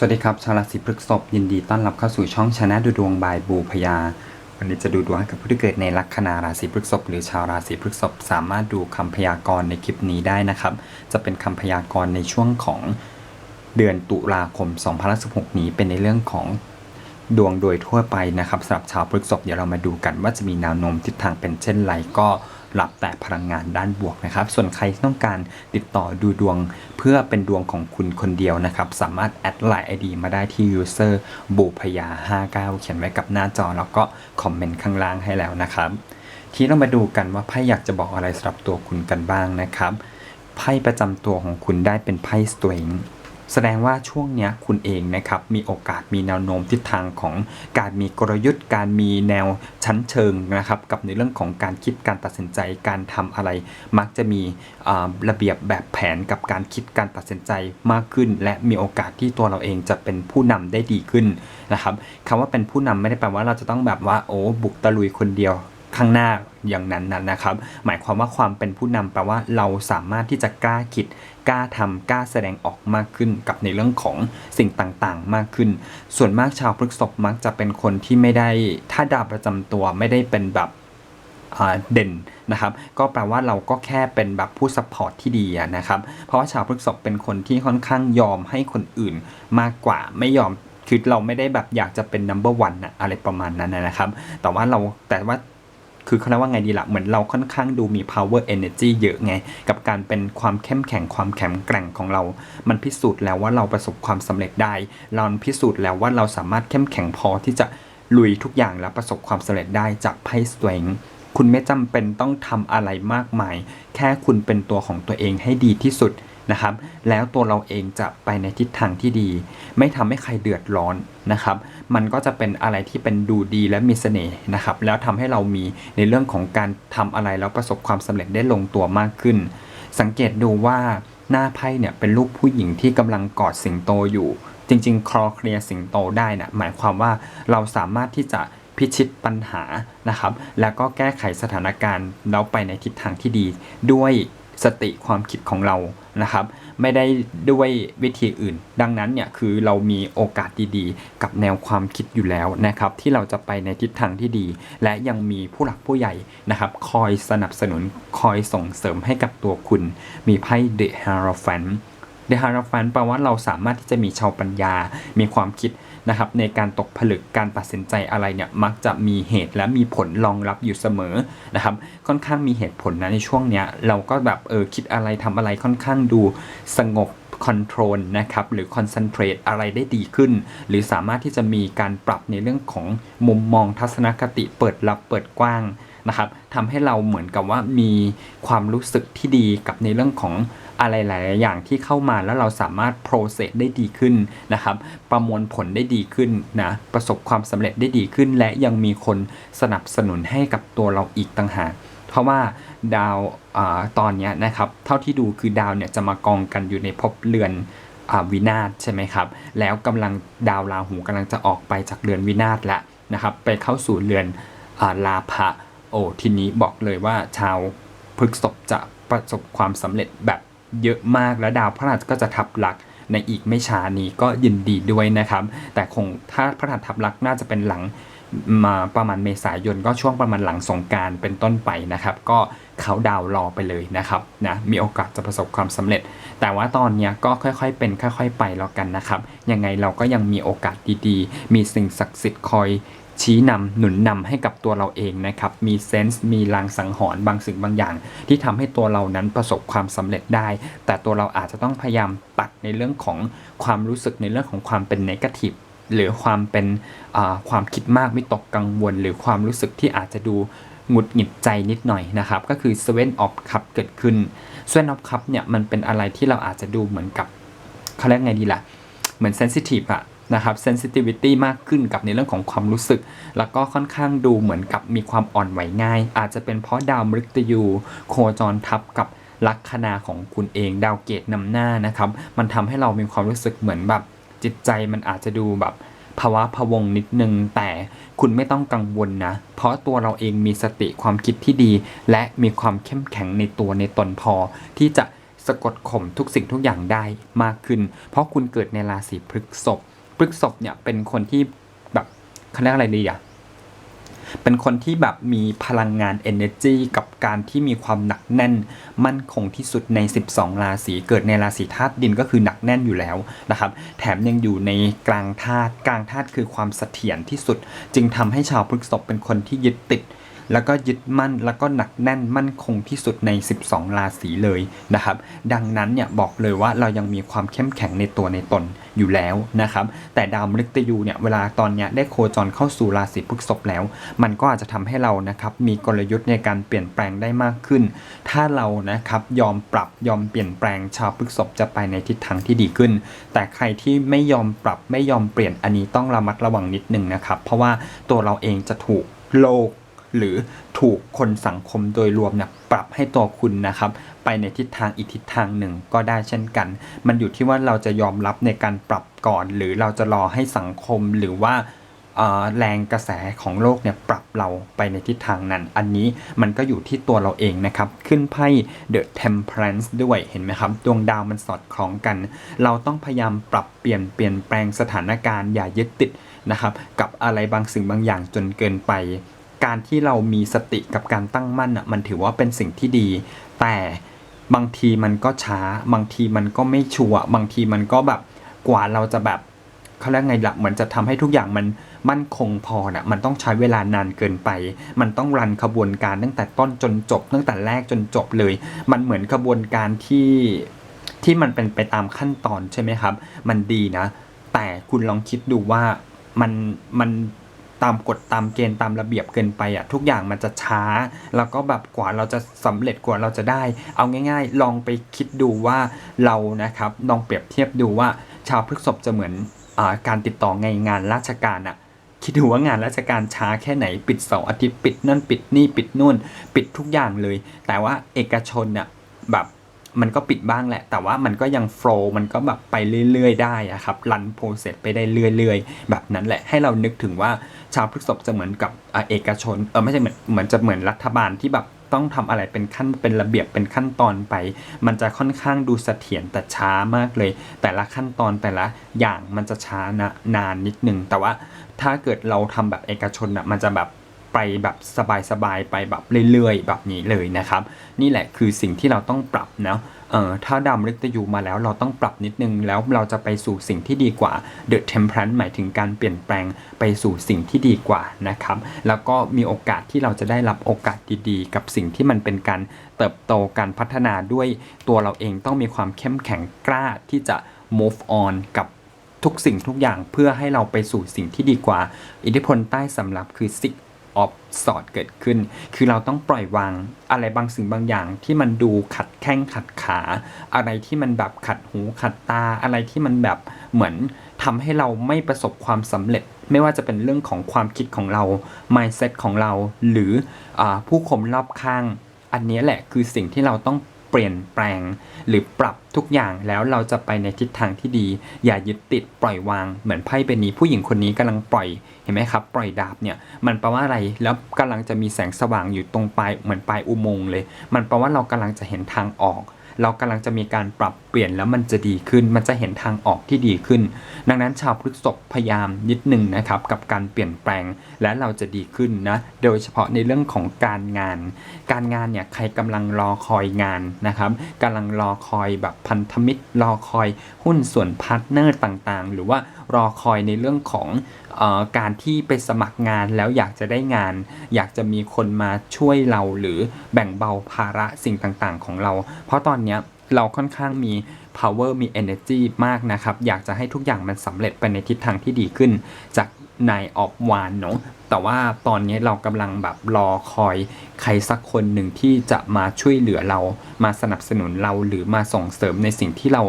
สวัสดีครับชาวราศีพฤษภยินดีต้อนรับเข้าสู่ช่องชนะดูดวงบายบูพยา วันนี้จะดูดวงให้กับผู้ที่เกิดในลัคนาราศีพฤษภหรือชาวราศีพฤษภสามารถดูคำพยากรณ์ในคลิปนี้ได้นะครับ จะเป็นคำพยากรณ์ในช่วงของเดือนตุลาคม2016นี้เป็นในเรื่องของดวงโดยทั่วไปนะครับสำหรับชาวพฤษภเดี๋ยวเรามาดูกันว่าจะมีแนวโน้มทิศทางเป็นเช่นไรก็ รับแต่พลังงานด้านบวกนะครับ ส่วนใครที่ต้องการติดต่อดูดวงเพื่อเป็นดวงของคุณคนเดียวนะครับ สามารถแอดไลน์ ID มาได้ที่ user บุพยา 59 เขียนไว้กับหน้าจอ แล้วก็คอมเมนต์ข้างล่างให้แล้วนะครับ ทีนี้เรามาดูกันว่าไพ่อยากจะบอกอะไรสำหรับตัวคุณกันบ้างนะครับไพ่ประจำตัวของคุณได้เป็นไพ่สตริง แสดงว่าช่วงนี้คุณเองนะครับมีโอกาสมีแนวโน้มทิศทางของการมีกลยุทธ์ การมีแนวชั้นเชิงนะครับกับในเรื่องของการคิดการตัดสินใจการทำอะไร มักจะมีระเบียบแบบแผนกับการคิดการตัดสินใจมากขึ้น และมีโอกาสที่ตัวเราเองจะเป็นผู้นำได้ดีขึ้นนะครับคำว่าเป็นผู้นำไม่ได้แปลว่าเราจะต้องแบบว่าโอ้บุกตะลุยคนเดียว ข้างหน้าอย่างนั้นนะนะครับ หมายความว่าความเป็นผู้นำแปลว่าเราสามารถที่จะกล้าคิดกล้าทำกล้าแสดงออกมากขึ้นกับในเรื่องของสิ่งต่างๆ มากขึ้น ส่วนมากชาวพฤษภมักจะเป็นคนที่ไม่ได้ถ้าดาวประจำตัวไม่ได้เป็นแบบเด่นนะครับ ก็แปลว่าเราก็แค่เป็นแบบผู้ซัพพอร์ตที่ดีนะครับ เพราะว่าชาวพฤษภเป็นคนที่ค่อนข้างยอมให้คนอื่นมากกว่าไม่ยอมคือเราไม่ได้แบบอยากจะเป็น number one อะอะไรประมาณนั้นนะครับ แต่ว่าเราแต่ว่า คือเขาเรียกว่าไงดีละ่ะเหมือนเราค่อนข้างดูมี power energy เยอะไง กับการเป็นความเข้มแข็งความแข็งแกร่งของเรา มันพิสูจน์แล้วว่าเราประสบความสำเร็จได้ เราพิสูจน์แล้วว่าเราสามารถเข้มแข็งพอที่จะลุยทุกอย่างและประสบความสำเร็จได้จากไพ่สต r งคุณไม่จำเป็นต้องทำอะไรมากมาย แค่คุณเป็นตัวของตัวเองให้ดีที่สุดนะครับ แล้วตัวเราเองจะไปในทิศทางที่ดี ไม่ทำให้ใครเดือดร้อนนะครับ มันก็จะเป็นอะไรที่เป็นดูดีและมีเสน่ห์นะครับ แล้วทำให้เรามีในเรื่องของการทำอะไรแล้วประสบความสำเร็จได้ลงตัวมากขึ้น สังเกตดูว่าหน้าไพ่เนี่ยเป็นรูปผู้หญิงที่กำลังกอดสิงโตอยู่ จริง ๆ คลอเคลียสิงโตได้นะหมายความว่าเราสามารถที่จะพิชิตปัญหานะครับ แล้วก็แก้ไขสถานการณ์แล้วไปในทิศทางที่ดีด้วย สติความคิดของเรานะครับ ไม่ได้ด้วยวิธีอื่น ดังนั้นเนี่ยคือเรามีโอกาสดีๆ กับแนวความคิดอยู่แล้วนะครับ ที่เราจะไปในทิศทางที่ดี และยังมีผู้หลักผู้ใหญ่นะครับ คอยสนับสนุนคอยส่งเสริมให้กับตัวคุณ มีไพ่ The Hierophant เดฮาราฟันแปลว่าเราสามารถที่จะมีชาวปัญญา มีความคิด นะครับในการตกผลึกการตัดสินใจอะไรเนี่ยมักจะมีเหตุและมีผลรองรับอยู่เสมอนะครับค่อนข้างมีเหตุผลนะในช่วงเนี้ยเราก็แบบเออคิดอะไรทำอะไรค่อนข้างดูสงบคอนโทรลนะครับหรือคอนเซนเทรตอะไรได้ดีขึ้น หรือสามารถที่จะมีการปรับในเรื่องของมุมมองทัศนคติเปิดรับเปิดกว้างนะครับทำให้เราเหมือนกับว่ามีความรู้สึกที่ดีกับในเรื่องของ อะไรหลาย ๆ อย่างที่เข้ามาแล้วเราสามารถ process ได้ดีขึ้นนะครับ ประมวลผลได้ดีขึ้นนะ ประสบความสำเร็จได้ดีขึ้น และยังมีคนสนับสนุนให้กับตัวเราอีกต่างหากเพราะว่าดาวอตอนนี้นะครับ เท่าที่ดูคือดาวเนี่ยจะมากองกันอยู่ในภพเรือนอวินาศใช่ไหมครับ แล้วกำลังดาวราหูกำลังจะออกไปจากเรือนวินาศแล้วนะครับ ไปเข้าสู่เรือนอลาภะโอ้ทีนี้บอกเลยว่าชาวพฤกษภจะประสบความสำเร็จแบบ เยอะมากแล้วดาวพระหัสก็จะทับลักในอีกไม่ช้านี้ก็ยินดีด้วยนะครับ แต่คงถ้าพระหัสทับลักน่าจะเป็นหลังมาประมาณเมษายนก็ช่วงประมาณหลังสงการเป็นต้นไปนะครับ ก็เขาดาวรอไปเลยนะครับนะมีโอกาสจะประสบความสำเร็จ แต่ว่าตอนนี้ก็ค่อยๆเป็นค่อย ๆ ไปแล้วกันนะครับ ยังไงเราก็ยังมีโอกาสดีๆ มีสิ่งศักดิ์สิทธิ์คอย ชี้นำหนุนนำให้กับตัวเราเองนะครับ มีเซนส์มีลางสังหรณ์บางสิ่งบางอย่าง ที่ทำให้ตัวเรานั้นประสบความสำเร็จได้ แต่ตัวเราอาจจะต้องพยายามตัดในเรื่องของความรู้สึกในเรื่องของความเป็นนกาทีฟหรือความเป็นความคิดมากวิตกกังวล หรือความรู้สึกที่อาจจะดูหงุดหงิดใจนิดหน่อยนะครับ ก็คือ Seven of Cup เกิดขึ้น Seven of Cup เนี่ยมันเป็นอะไรที่เราอาจจะดูเหมือนกับเขาเรียกไงดีล่ะ เหมือนเซนซิทีฟอะ นะครับเซนซิทิวิตี้มากขึ้นกับในเรื่องของความรู้สึก แล้วก็ค่อนข้างดูเหมือนกับมีความอ่อนไหวง่าย อาจจะเป็นเพราะดาวมฤตยูโคจรทับกับลัคนาของคุณเองดาวเกตนำหน้านะครับ มันทำให้เรามีความรู้สึกเหมือนแบบจิตใจมันอาจจะดูแบบภาวะพะวงนิดนึง แต่คุณไม่ต้องกังวลนะ เพราะตัวเราเองมีสติความคิดที่ดี และมีความเข้มแข็งในตัวในตนพอ ที่จะสะกดข่มทุกสิ่งทุกอย่างได้มากขึ้น เพราะคุณเกิดในราศีพฤษภ พฤษภเนี่ยเป็นคนที่แบบเขาเรียกอะไรดีอะเป็นคนที่แบบมีพลังงาน energy กับการที่มีความหนักแน่น มั่นคงที่สุดใน 12 ราศีเกิดในราศีธาตุดินก็คือหนักแน่นอยู่แล้วนะครับ แถมยังอยู่ในกลางธาตุกลางธาตุคือความเสถียรที่สุด จึงทำให้ชาวพฤษภเป็นคนที่ยึดติด แล้วก็ยึดมั่นแล้วก็หนักแน่นมั่นคงที่สุดใน 12 ราศีเลยนะครับ ดังนั้นเนี่ยบอกเลยว่าเรายังมีความเข้มแข็งในตัวในตนอยู่แล้วนะครับ แต่ดาวมฤตยูเนี่ยเวลาตอนเนี้ยได้โคจรเข้าสู่ราศีพฤษภแล้ว มันก็อาจจะทำให้เรานะครับมีกลยุทธ์ในการเปลี่ยนแปลงได้มากขึ้น ถ้าเรานะครับยอมปรับยอมเปลี่ยนแปลงชาวพฤษภจะไปในทิศทางที่ดีขึ้น แต่ใครที่ไม่ยอมปรับไม่ยอมเปลี่ยนอันนี้ต้องระมัดระวังนิดนึงนะครับ เพราะว่าตัวเราเองจะถูกโลก หรือถูกคนสังคมโดยรวมเนี่ยปรับให้ตัวคุณนะครับ ไปในทิศทางอีกทิศทางหนึ่งก็ได้เช่นกัน มันอยู่ที่ว่าเราจะยอมรับในการปรับก่อน หรือเราจะรอให้สังคมหรือว่าแรงกระแสของโลกเนี่ยปรับเราไปในทิศทางนั้น อันนี้มันก็อยู่ที่ตัวเราเองนะครับ ขึ้นไพ่ The Temperance ด้วยเห็นไหมครับ ดวงดาวมันสอดคล้องกัน เราต้องพยายามปรับเปลี่ยนเปลี่ยนแปลงสถานการณ์อย่ายึดติดนะครับ กับอะไรบางสิ่งบางอย่างจนเกินไป การที่เรามีสติกับการตั้งมั่นอะมันถือว่าเป็นสิ่งที่ดี แต่บางทีมันก็ช้า บางทีมันก็ไม่ชัวบางทีมันก็แบบกว่าเราจะแบบเขาเรียกไงละเหมือนจะทำให้ทุกอย่างมันมั่นคงพอน่ะมันต้องใช้เวลานานเกินไป มันต้องรันขบวนการตั้งแต่ต้นจนจบ ตั้งแต่แรกจนจบเลย มันเหมือนขบวนการที่ที่มันเป็นไปตามขั้นตอนใช่ไหมครับ มันดีนะ แต่คุณลองคิดดูว่ามันมัน ตามกฎตามเกณฑ์ตามระเบียบเกินไปอะทุกอย่างมันจะช้า แล้วก็แบบกว่าเราจะสำเร็จกว่าเราจะได้ เอาง่าย ๆ ลองไปคิดดูว่าเรานะครับลองเปรียบเทียบดูว่า ชาวพฤษภจะเหมือนอการติดต่อในงานราชการอะคิดดูว่างานราชการช้าแค่ไหนปิดเสาร์อาทิตย์ปิดนั่นปิดนี่ปิดนู่น ปิดทุกอย่างเลย แต่ว่าเอกชนเนี่ยแบบ มันก็ปิดบ้างแหละ แต่ว่ามันก็ยังโฟล์มันก็แบบไปเรื่อยๆได้อะครับรันโปรเซสไปได้เรื่อยๆ แบบนั้นแหละให้เรานึกถึงว่าชาวพฤษภจะเหมือนกับเอกชนเออไม่ใช่เหมือนเหมือนจะเหมือนรัฐบาลที่แบบต้องทำอะไรเป็นขั้นเป็นระเบียบเป็นขั้นตอนไป มันจะค่อนข้างดูเสถียรแต่ช้ามากเลย แต่ละขั้นตอนแต่ละอย่างมันจะช้านะนานนิดนึงแต่ว่าถ้าเกิดเราทำแบบเอกชนอะมันจะแบบ ไปแบบสบายๆไปแบบเรื่อยๆ แบบนี้เลยนะครับ นี่แหละคือสิ่งที่เราต้องปรับเนาะเอ่อถ้าดาวมฤตยูมาแล้วเราต้องปรับนิดนึง แล้วเราจะไปสู่สิ่งที่ดีกว่า The Temperance หมายถึงการเปลี่ยนแปลงไปสู่สิ่งที่ดีกว่านะครับ แล้วก็มีโอกาสที่เราจะได้รับโอกาสดีๆ กับสิ่งที่มันเป็นการเติบโตการพัฒนาด้วยตัวเราเองต้องมีความเข้มแข็งกล้าที่จะ move on กับทุกสิ่งทุกอย่างเพื่อให้เราไปสู่สิ่งที่ดีกว่า อิทธิพลใต้สำรับคือ six of sort เกิดขึ้น คือเราต้องปล่อยวางอะไรบางสิ่งบางอย่างที่มันดูขัดแข้งขัดขา อะไรที่มันแบบขัดหูขัดตา อะไรที่มันแบบเหมือนทำให้เราไม่ประสบความสำเร็จ ไม่ว่าจะเป็นเรื่องของความคิดของเรา mindset ของเรา หรืออผู้คมรอบข้าง อันนี้แหละคือสิ่งที่เราต้อง เปลี่ยนแปลง หรือปรับทุกอย่างแล้วเราจะไปในทิศทางที่ดี อย่ายึดติดปล่อยวางเหมือนไพ่ใบนี้ผู้หญิงคนนี้กำลังปล่อยเห็นไหมครับ ปล่อยดาบเนี่ยมันแปลว่าอะไรแล้วกำลังจะมีแสงสว่างอยู่ตรงปลายเหมือนปลายอุโมงค์เลย มันแปลว่าเรากำลังจะเห็นทางออก เรากำลังจะมีการปรับเปลี่ยนแล้วมันจะดีขึ้น มันจะเห็นทางออกที่ดีขึ้น ดังนั้นชาวพฤษกพยายามนิดหนึ่งนะครับกับการเปลี่ยนแปลงและเราจะดีขึ้นนะโดยเฉพาะในเรื่องของการงาน การงานเนี่ยใครกำลังรอคอยงานนะครับกำลังรอคอยแบบพันธมิตรรอคอยหุ้นส่วนพาร์ทเนอร์ต่างๆ หรือว่า รอคอยในเรื่องของออการที่ไปสมัครงานแล้วอยากจะได้งาน อยากจะมีคนมาช่วยเราหรือแบ่งเบาภาระสิ่งต่างๆ ของเรา เพราะตอนเนี้ยเราค่อนข้างมี power มี energy มากนะครับ อยากจะให้ทุกอย่างมันสำเร็จไปในทิศทางที่ดีขึ้น จากนายออบวานเนาะแต่ว่าตอนนี้เรากำลังแบบรอคอยใครสักคนหนึ่งที่จะมาช่วยเหลือเรา มาสนับสนุนเราหรือมาส่งเสริมในสิ่งที่เรา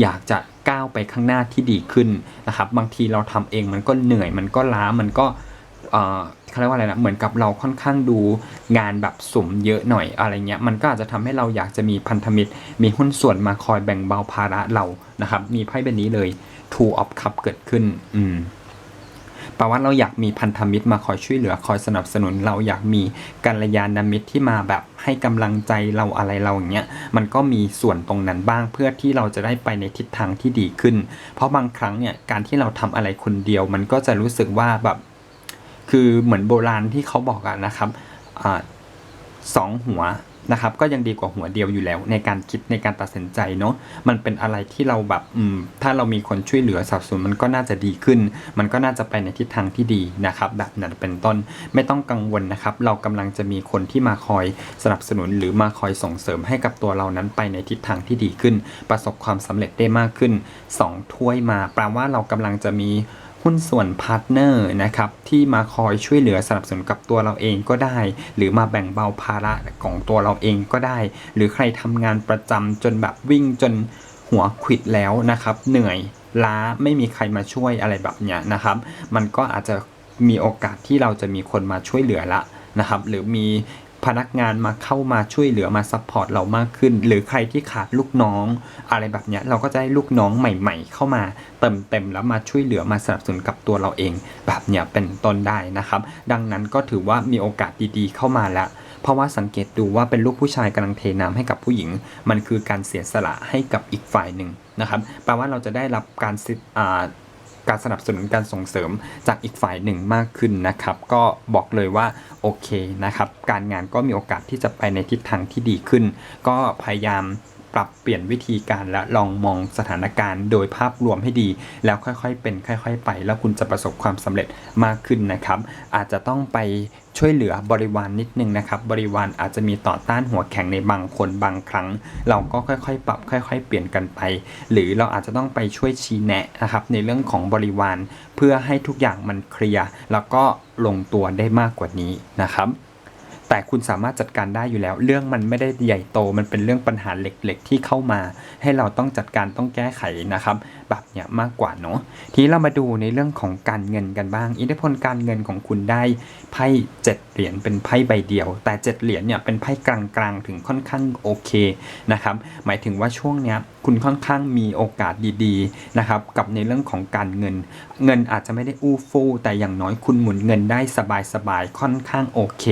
อยากจะ ก้าวไปข้างหน้าที่ดีขึ้นนะครับ บางทีเราทำเองมันก็เหนื่อยมันก็ล้ามันก็เอ่อเขาเรียกว่าอะไรนะเหมือนกับเราค่อนข้างดูงานแบบสุ่มเยอะหน่อยอะไรเงี้ยมันก็อาจจะทำให้เราอยากจะมีพันธมิตร มีหุ้นส่วนมาคอยแบ่งเบาภาระเรานะครับ มีไพ่ใบนี้เลย two of cup เกิดขึ้น อืม แปลว่าเราอยากมีพันธมิตรมาคอยช่วยเหลือคอยสนับสนุน เราอยากมีกัลยาณมิตรที่มาแบบให้กำลังใจเราอะไรเราอย่างเงี้ยมันก็มีส่วนตรงนั้นบ้างเพื่อที่เราจะได้ไปในทิศทางที่ดีขึ้น เพราะบางครั้งเนี่ยการที่เราทำอะไรคนเดียว มันก็จะรู้สึกว่าแบบคือเหมือนโบราณที่เขาบอกอะนะครับอสองหัว นะครับก็ยังดีกว่าหัวเดียวอยู่แล้ว ในการคิดในการตัดสินใจเนาะมันเป็นอะไรที่เราแบบอืมถ้าเรามีคนช่วยเหลือสนับสนุนมันก็น่าจะดีขึ้น มันก็น่าจะไปในทิศทางที่ดีนะครับแบบนั้นเป็นต้นไม่ต้องกังวลนะครับ เรากำลังจะมีคนที่มาคอยสนับสนุนหรือมาคอยส่งเสริมให้กับตัวเรานั้นไปในทิศทางที่ดีขึ้น ประสบความสำเร็จได้มากขึ้นสองถ้วยมาแปลว่าเรากำลังจะมี หุ้นส่วนพาร์ทเนอร์นะครับที่มาคอยช่วยเหลือสนับสนุนกับตัวเราเองก็ได้ หรือมาแบ่งเบาภาระของตัวเราเองก็ได้ หรือใครทำงานประจำจนแบบวิ่งจนหัวขวิดแล้วนะครับ เหนื่อยล้าไม่มีใครมาช่วยอะไรแบบเนี้ยนะครับ มันก็อาจจะมีโอกาสที่เราจะมีคนมาช่วยเหลือละนะครับ หรือมี พนักงานมาเข้ามาช่วยเหลือมาซัพพอร์ตเรามากขึ้น หรือใครที่ขาดลูกน้อง อะไรแบบเนี้ยเราก็จะได้ลูกน้องใหม่ ๆ เข้ามาเติมเต็มแล้วมาช่วยเหลือมาสนับสนุนกับตัวเราเอง แบบเนี้ยเป็นต้นได้นะครับ ดังนั้นก็ถือว่ามีโอกาสดีๆ เข้ามาแล้วเพราะว่าสังเกตดูว่าเป็นลูกผู้ชายกำลังเทน้ำให้กับผู้หญิง มันคือการเสียสละให้กับอีกฝ่ายหนึ่งนะครับแปลว่าเราจะได้รับการสิอ่า การสนับสนุนการส่งเสริมจากอีกฝ่ายหนึ่งมากขึ้นนะครับ ก็บอกเลยว่าโอเคนะครับ การงานก็มีโอกาสที่จะไปในทิศทางที่ดีขึ้น ก็พยายาม ปรับเปลี่ยนวิธีการและลองมองสถานการณ์โดยภาพรวมให้ดี แล้วค่อยๆเป็นค่อย ๆ ไป แล้วคุณจะประสบความสำเร็จมากขึ้นนะครับ อาจจะต้องไปช่วยเหลือบริวารนนิดนึงนะครับ บริวารอาจจะมีต่อต้านหัวแข็งในบางคนบางครั้ง เราก็ค่อยๆ ปรับค่อย ๆ เปลี่ยนกันไป หรือเราอาจจะต้องไปช่วยชี้แนะนะครับในเรื่องของบริวารเพื่อให้ทุกอย่างมันเคลียร์แล้วก็ลงตัวได้มากกว่านี้นะครับ แต่คุณสามารถจัดการได้อยู่แล้ว เรื่องมันไม่ได้ใหญ่โตมันเป็นเรื่องปัญหาเล็กๆ ที่เข้ามา ให้เราต้องจัดการต้องแก้ไขนะครับ แบบเนี้ยมากกว่าเนาะทีเรามาดูในเรื่องของการเงินกันบ้าง อิทธิพลการเงินของคุณได้ไพ่เจ็ดเหรียญเป็นไพ่ใบเดียว แต่เจ็ดเหรียญเนี่ยเป็นไพ่กลางๆ ถึงค่อนข้างโอเคนะครับหมายถึงว่าช่วงเนี้ยคุณค่อนข้างมีโอกาสดีๆนะครับกับในเรื่องของการเงิน เงินอาจจะไม่ได้อู้ฟู่แต่อย่างน้อยคุณหมุนเงินได้สบายๆค่อนข้างโอเค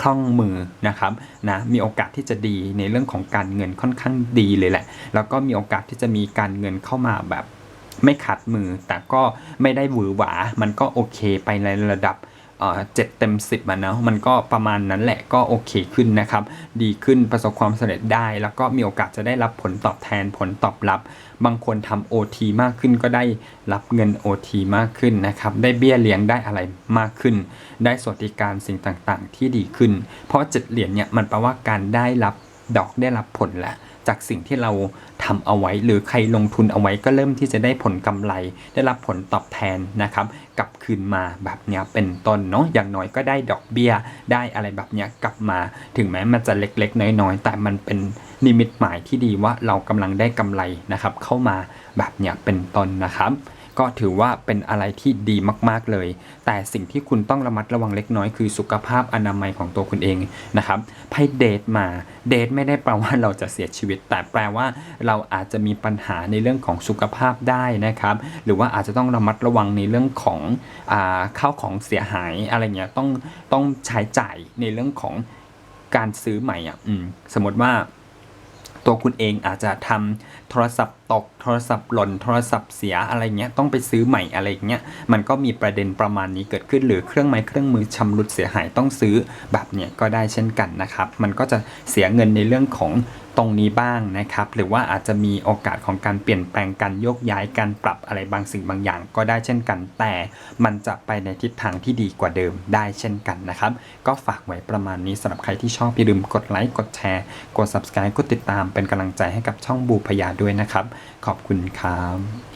คล่องมือนะครับนะมีโอกาสที่จะดีในเรื่องของการเงินค่อนข้างดีเลยแหละ แล้วก็มีโอกาสที่จะมีการเงินเข้ามาแบบ ไม่ขัดมือ แต่ก็ไม่ได้หวือหวา มันก็โอเคไปในระดับเจ็ดเต็มสิบอะเนาะมันก็ประมาณนั้นแหละก็โอเคขึ้นนะครับ ดีขึ้นประสบความสำเร็จได้ แล้วก็มีโอกาสจะได้รับผลตอบแทนผลตอบรับ บางคนทำ OT มากขึ้นก็ได้รับเงิน OT มากขึ้นนะครับ ได้เบี้ยเลี้ยงได้อะไรมากขึ้น ได้สวัสดิการสิ่งต่างๆ ที่ดีขึ้น เพราะเจ็ดเหรียญเนี่ยมันแปลว่าการได้รับดอกได้รับผลแหละ จากสิ่งที่เราทำเอาไว้ หรือใครลงทุนเอาไว้ก็เริ่มที่จะได้ผลกำไร ได้รับผลตอบแทนนะครับกลับคืนมาแบบนี้เป็นต้นเนาะอย่างน้อยก็ได้ดอกเบี้ย ได้อะไรแบบนี้กลับมา ถึงแม้มันจะเล็กๆ น้อยๆ แต่มันเป็นนิมิตหมายที่ดีว่าเรากำลังได้กำไรนะครับเข้ามาแบบนี้เป็นต้นนะครับ ก็ถือว่าเป็นอะไรที่ดีมาก ๆเลย แต่สิ่งที่คุณต้องระมัดระวังเล็กน้อยคือสุขภาพอนามัยของตัวคุณเองนะครับไพ่เดทมาเดทไม่ได้แปลว่าเราจะเสียชีวิต แต่แปลว่าเราอาจจะมีปัญหาในเรื่องของสุขภาพได้นะครับหรือว่าอาจจะต้องระมัดระวังในเรื่องของอข้าวของเสียหายอะไรเงี้ยต้องต้องใช้จ่ายในเรื่องของการซื้อใหม่อะอมสมมติว่า ตัวคุณเองอาจจะทำโทรศัพท์ตกโทรศัพท์หล่นโทรศัพท์เสียอะไรเงี้ยต้องไปซื้อใหม่อะไรเงี้ยมันก็มีประเด็นประมาณนี้เกิดขึ้น หรือเครื่องไม้เครื่องมือชำรุดเสียหายต้องซื้อแบบเนี้ยก็ได้เช่นกันนะครับ มันก็จะเสียเงินในเรื่องของ ตรงนี้บ้างนะครับ หรือว่าอาจจะมีโอกาสของการเปลี่ยนแปลงการโยกย้ายการปรับอะไรบางสิ่งบางอย่าง ก็ได้เช่นกัน แต่มันจะไปในทิศทางที่ดีกว่าเดิมได้เช่นกันนะครับ ก็ฝากไว้ประมาณนี้สำหรับใครที่ชอบอย่าลืมกดไลค์กดแชร์ กด subscribe กดติดตามเป็นกำลังใจให้กับช่องบูพยาด้วยนะครับ ขอบคุณครับ